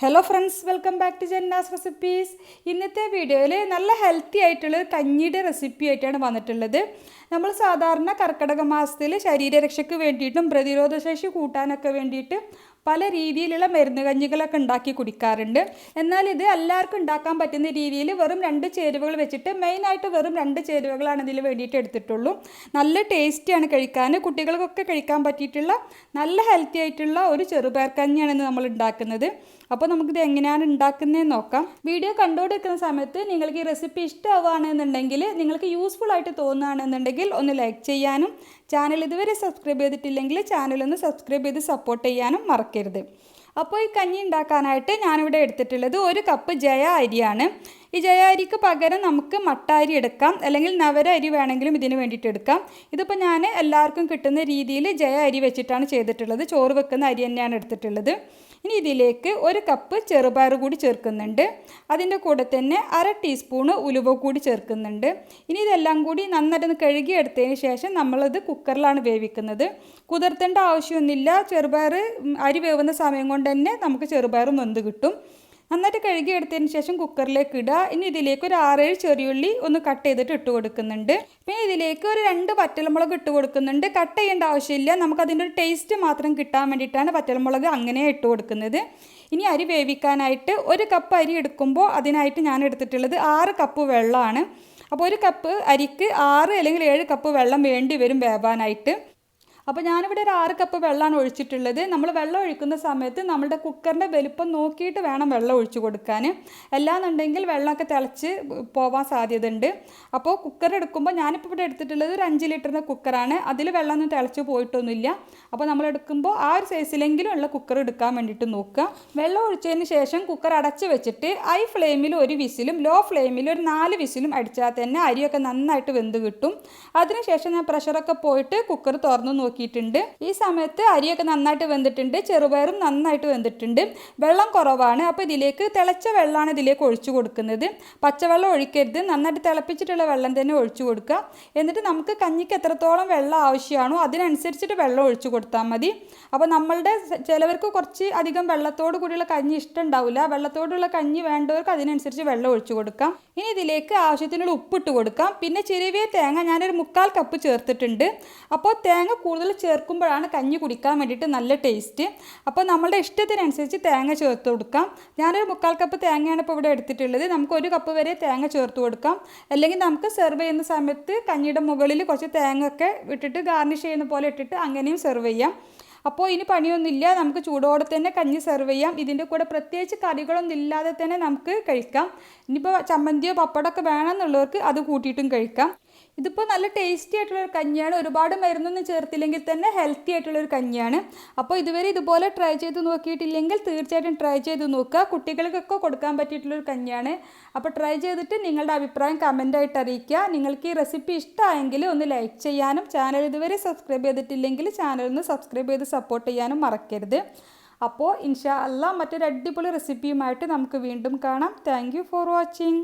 Hello friends welcome back to Janna's recipes ഇന്നത്തെ വീഡിയോയിൽ നല്ല ഹെൽത്തി ആയിട്ടുള്ള കഞ്ഞിയുടെ റെസിപ്പി ആയിട്ടാണ് വന്നിട്ടുള്ളത്. നമ്മൾ സാധാരണ കർക്കിടക മാസത്തിൽ ശരീരരക്ഷയ്ക്ക് വേണ്ടിയിട്ടും പ്രതിരോധശേഷി കൂട്ടാനൊക്കെ വേണ്ടിയിട്ട് പല രീതിയിലുള്ള മരുന്ന് കഞ്ഞികളൊക്കെ ഉണ്ടാക്കി കുടിക്കാറുണ്ട്. എന്നാൽ ഇത് എല്ലാവർക്കും ഉണ്ടാക്കാൻ പറ്റുന്ന രീതിയിൽ വെറും രണ്ട് ചേരുവകൾ വെച്ചിട്ട് മെയിനായിട്ട് വെറും രണ്ട് ചേരുവകളാണ് ഇതിൽ വേണ്ടിയിട്ട് എടുത്തിട്ടുള്ളൂ. നല്ല ടേസ്റ്റിയാണ് കഴിക്കാൻ. കുട്ടികൾക്കൊക്കെ കഴിക്കാൻ പറ്റിയിട്ടുള്ള നല്ല ഹെൽത്തി ആയിട്ടുള്ള ഒരു ചെറുപയർ കഞ്ഞിയാണ് ഇന്ന് നമ്മൾ ഉണ്ടാക്കുന്നത്. അപ്പോൾ നമുക്കിത് എങ്ങനെയാണ് ഉണ്ടാക്കുന്നതെന്ന് നോക്കാം. വീഡിയോ കണ്ടുകൊണ്ടിരിക്കുന്ന സമയത്ത് നിങ്ങൾക്ക് ഈ റെസിപ്പി ഇഷ്ടമാവുകയാണെന്നുണ്ടെങ്കിൽ നിങ്ങൾക്ക് യൂസ്ഫുൾ ആയിട്ട് തോന്നുകയാണെന്നുണ്ടെങ്കിൽ ഒന്ന് ലൈക്ക് ചെയ്യാനും ചാനൽ ഇതുവരെ സബ്സ്ക്രൈബ് ചെയ്തിട്ടില്ലെങ്കിൽ ചാനൽ ഒന്ന് സബ്സ്ക്രൈബ് ചെയ്ത് സപ്പോർട്ട് ചെയ്യാനും മറക്കരുത്. അപ്പോൾ ഈ കഞ്ഞി ഉണ്ടാക്കാനായിട്ട് ഞാനിവിടെ എടുത്തിട്ടുള്ളത് ഒരു കപ്പ് ജയ അരിയാണ്. ഈ ജയ അരിക്ക് പകരം നമുക്ക് മട്ടാരി എടുക്കാം. അല്ലെങ്കിൽ നവര അരി വേണമെങ്കിലും ഇതിന് വേണ്ടിയിട്ട് എടുക്കാം. ഇതിപ്പോൾ ഞാൻ എല്ലാവർക്കും കിട്ടുന്ന രീതിയിൽ ജയ അരി വെച്ചിട്ടാണ് ചെയ്തിട്ടുള്ളത്. ചോറ് വെക്കുന്ന അരി തന്നെയാണ് എടുത്തിട്ടുള്ളത്. ഇനി ഇതിലേക്ക് ഒരു കപ്പ് ചെറുപയർ കൂടി ചേർക്കുന്നുണ്ട്. അതിന്റെ കൂടെ തന്നെ അര ടീസ്പൂണ് ഉലുവ കൂടി ചേർക്കുന്നുണ്ട്. ഇനി ഇതെല്ലാം കൂടി നന്നായിട്ട് കഴുകി എടുത്തതിന് ശേഷം നമ്മളത് കുക്കറിലാണ് വേവിക്കുന്നത്. കുതിർത്തേണ്ട ആവശ്യമൊന്നുമില്ല. ചെറുപയർ അരി വേവുന്ന സമയം കൊണ്ട് തന്നെ നമുക്ക് ചെറുപയറും വെന്ത് കിട്ടും. നന്നായിട്ട് കഴുകി എടുത്തതിന് ശേഷം കുക്കറിലേക്ക് ഇടുക. ഇനി ഇതിലേക്ക് ഒരു ആറേഴ് ചെറിയുള്ളി ഒന്ന് കട്ട് ചെയ്തിട്ട് ഇട്ട് കൊടുക്കുന്നുണ്ട്. പിന്നെ ഇതിലേക്ക് ഒരു രണ്ട് പറ്റൽമുളക് ഇട്ട് കൊടുക്കുന്നുണ്ട്. കട്ട് ചെയ്യേണ്ട ആവശ്യമില്ല. നമുക്കതിന്റെ ഒരു ടേസ്റ്റ് മാത്രം കിട്ടാൻ വേണ്ടിയിട്ടാണ് പറ്റൽമുളക് അങ്ങനെ ഇട്ട് കൊടുക്കുന്നത്. ഇനി അരി വേവിക്കാനായിട്ട് ഒരു കപ്പ് അരി എടുക്കുമ്പോൾ അതിനായിട്ട് ഞാൻ എടുത്തിട്ടുള്ളത് ആറ് കപ്പ് വെള്ളമാണ്. അപ്പോൾ ഒരു കപ്പ് അരിക്ക് ആറ് അല്ലെങ്കിൽ ഏഴ് കപ്പ് വെള്ളം വേണ്ടി വരും വേവാനായിട്ട്. അപ്പോൾ ഞാനിവിടെ ഒരു ആറ് കപ്പ് വെള്ളമാണ് ഒഴിച്ചിട്ടുള്ളത്. നമ്മൾ വെള്ളം ഒഴിക്കുന്ന സമയത്ത് നമ്മുടെ കുക്കറിന്റെ വലിപ്പം നോക്കിയിട്ട് വേണം വെള്ളം ഒഴിച്ചു കൊടുക്കാൻ. അല്ലാന്നുണ്ടെങ്കിൽ വെള്ളമൊക്കെ തിളച്ച് പോവാൻ സാധ്യതയുണ്ട്. അപ്പോൾ കുക്കർ എടുക്കുമ്പോൾ ഞാനിപ്പോൾ ഇവിടെ എടുത്തിട്ടുള്ളത് ഒരു അഞ്ച് ലിറ്ററിന്റെ കുക്കറാണ് അതിൽ വെള്ളമൊന്നും തിളച്ച് പോയിട്ടൊന്നുമില്ല. അപ്പോൾ നമ്മൾ എടുക്കുമ്പോൾ ആ ഒരു സൈസിലെങ്കിലും ഉള്ള കുക്കർ എടുക്കാൻ വേണ്ടിയിട്ട് നോക്കുക. വെള്ളം ഒഴിച്ചതിന് ശേഷം കുക്കർ അടച്ച് വെച്ചിട്ട് ഹൈ ഫ്ലെയിമിൽ ഒരു വിസിലും ലോ ഫ്ലെയിമിൽ ഒരു നാല് വിസിലും അടിച്ചാൽ തന്നെ അരിയൊക്കെ നന്നായിട്ട് വെന്ത് കിട്ടും. അതിനുശേഷം ഞാൻ പ്രഷറൊക്കെ പോയിട്ട് കുക്കർ തുറന്നു നോക്കിയിട്ടുണ്ട്. ഈ സമയത്ത് അരിയൊക്കെ നന്നായിട്ട് വെന്തിട്ടുണ്ട്. ചെറുപയറും നന്നായിട്ട് വെന്തിട്ടുണ്ട്. വെള്ളം കുറവാണ്. അപ്പോൾ ഇതിലേക്ക് തിളച്ച വെള്ളമാണ് ഇതിലേക്ക് ഒഴിച്ചു കൊടുക്കുന്നത്. പച്ചവെള്ളം ഒഴിക്കരുത്. നന്നായിട്ട് തിളപ്പിച്ചിട്ടുള്ള വെള്ളം തന്നെ ഒഴിച്ചു കൊടുക്കുക. എന്നിട്ട് നമുക്ക് കഞ്ഞിക്ക് എത്രത്തോളം വെള്ളം ആവശ്യമാണോ അതിനനുസരിച്ചിട്ട് വെള്ളം ഒഴിച്ചു കൊടുത്താൽ മതി. അപ്പോൾ നമ്മളുടെ ചിലവർക്ക് കുറച്ച് അധികം വെള്ളത്തോട് കൂടിയുള്ള കഞ്ഞി ഇഷ്ടം ഉണ്ടാവില്ല. വെള്ളത്തോടുള്ള കഞ്ഞി വേണ്ടവർക്ക് അതിനനുസരിച്ച് വെള്ളം ഒഴിച്ചു കൊടുക്കാം. ഇനി ഇതിലേക്ക് ആവശ്യത്തിനുള്ള ഉപ്പിട്ട് കൊടുക്കാം. പിന്നെ ചെറിയ തേങ്ങ ഞാനൊരു മുക്കാൽ കപ്പ് ചേർത്തിട്ടുണ്ട്. അപ്പോൾ തേങ്ങ കൂടുതൽ ചേർക്കുമ്പോഴാണ് കഞ്ഞി കുടിക്കാൻ വേണ്ടിയിട്ട് നല്ല ടേസ്റ്റ്. അപ്പോൾ നമ്മളുടെ ഇഷ്ടത്തിനനുസരിച്ച് തേങ്ങ ചേർത്ത് കൊടുക്കാം. ഞാനൊരു മുക്കാൽ കപ്പ് തേങ്ങയാണ് ഇപ്പോൾ ഇവിടെ എടുത്തിട്ടുള്ളത്. നമുക്ക് ഒരു കപ്പ് വരെ തേങ്ങ ചേർത്ത് കൊടുക്കാം. അല്ലെങ്കിൽ നമുക്ക് സെർവ് ചെയ്യുന്ന സമയത്ത് കഞ്ഞിയുടെ മുകളിൽ കുറച്ച് തേങ്ങ ഒക്കെ ഇട്ടിട്ട് ഗാർണിഷ് ചെയ്യുന്ന പോലെ ഇട്ടിട്ട് അങ്ങനെയും സെർവ് ചെയ്യാം. അപ്പോൾ ഇനി പണിയൊന്നുമില്ല. നമുക്ക് ചൂടോടെ തന്നെ കഞ്ഞി സെർവ് ചെയ്യാം. ഇതിന്റെ കൂടെ പ്രത്യേകിച്ച് കറികളൊന്നും ഇല്ലാതെ തന്നെ നമുക്ക് കഴിക്കാം. ഇനിയിപ്പോൾ ചമ്മന്തിയോ പപ്പടമൊക്കെ വേണമെന്നുള്ളവർക്ക് അത് കൂട്ടിയിട്ടും കഴിക്കാം. ഇതിപ്പോൾ നല്ല ടേസ്റ്റി ആയിട്ടുള്ളൊരു കഞ്ഞിയാണ്. ഒരുപാട് മരുന്നൊന്നും ചേർത്തില്ലെങ്കിൽ തന്നെ ഹെൽത്തി ആയിട്ടുള്ളൊരു കഞ്ഞിയാണ്. അപ്പോൾ ഇതുവരെ ഇതുപോലെ ട്രൈ ചെയ്ത് നോക്കിയിട്ടില്ലെങ്കിൽ തീർച്ചയായിട്ടും ട്രൈ ചെയ്ത് നോക്കുക. കുട്ടികൾക്കൊക്കെ കൊടുക്കാൻ പറ്റിയിട്ടുള്ളൊരു കഞ്ഞിയാണ്. അപ്പോൾ ട്രൈ ചെയ്തിട്ട് നിങ്ങളുടെ അഭിപ്രായം കമന്റായിട്ട് അറിയിക്കുക. നിങ്ങൾക്ക് ഈ റെസിപ്പി ഇഷ്ടമായെങ്കിൽ ഒന്ന് ലൈക്ക് ചെയ്യാനും ചാനൽ ഇതുവരെ സബ്സ്ക്രൈബ് ചെയ്തിട്ടില്ലെങ്കിൽ ചാനൽ ഒന്ന് സബ്സ്ക്രൈബ് ചെയ്ത് സപ്പോർട്ട് ചെയ്യാനും മറക്കരുത്. അപ്പോൾ ഇൻഷാ അല്ല മറ്റൊരു അടിപൊളി റെസിപ്പിയുമായിട്ട് നമുക്ക് വീണ്ടും കാണാം. Thank for watching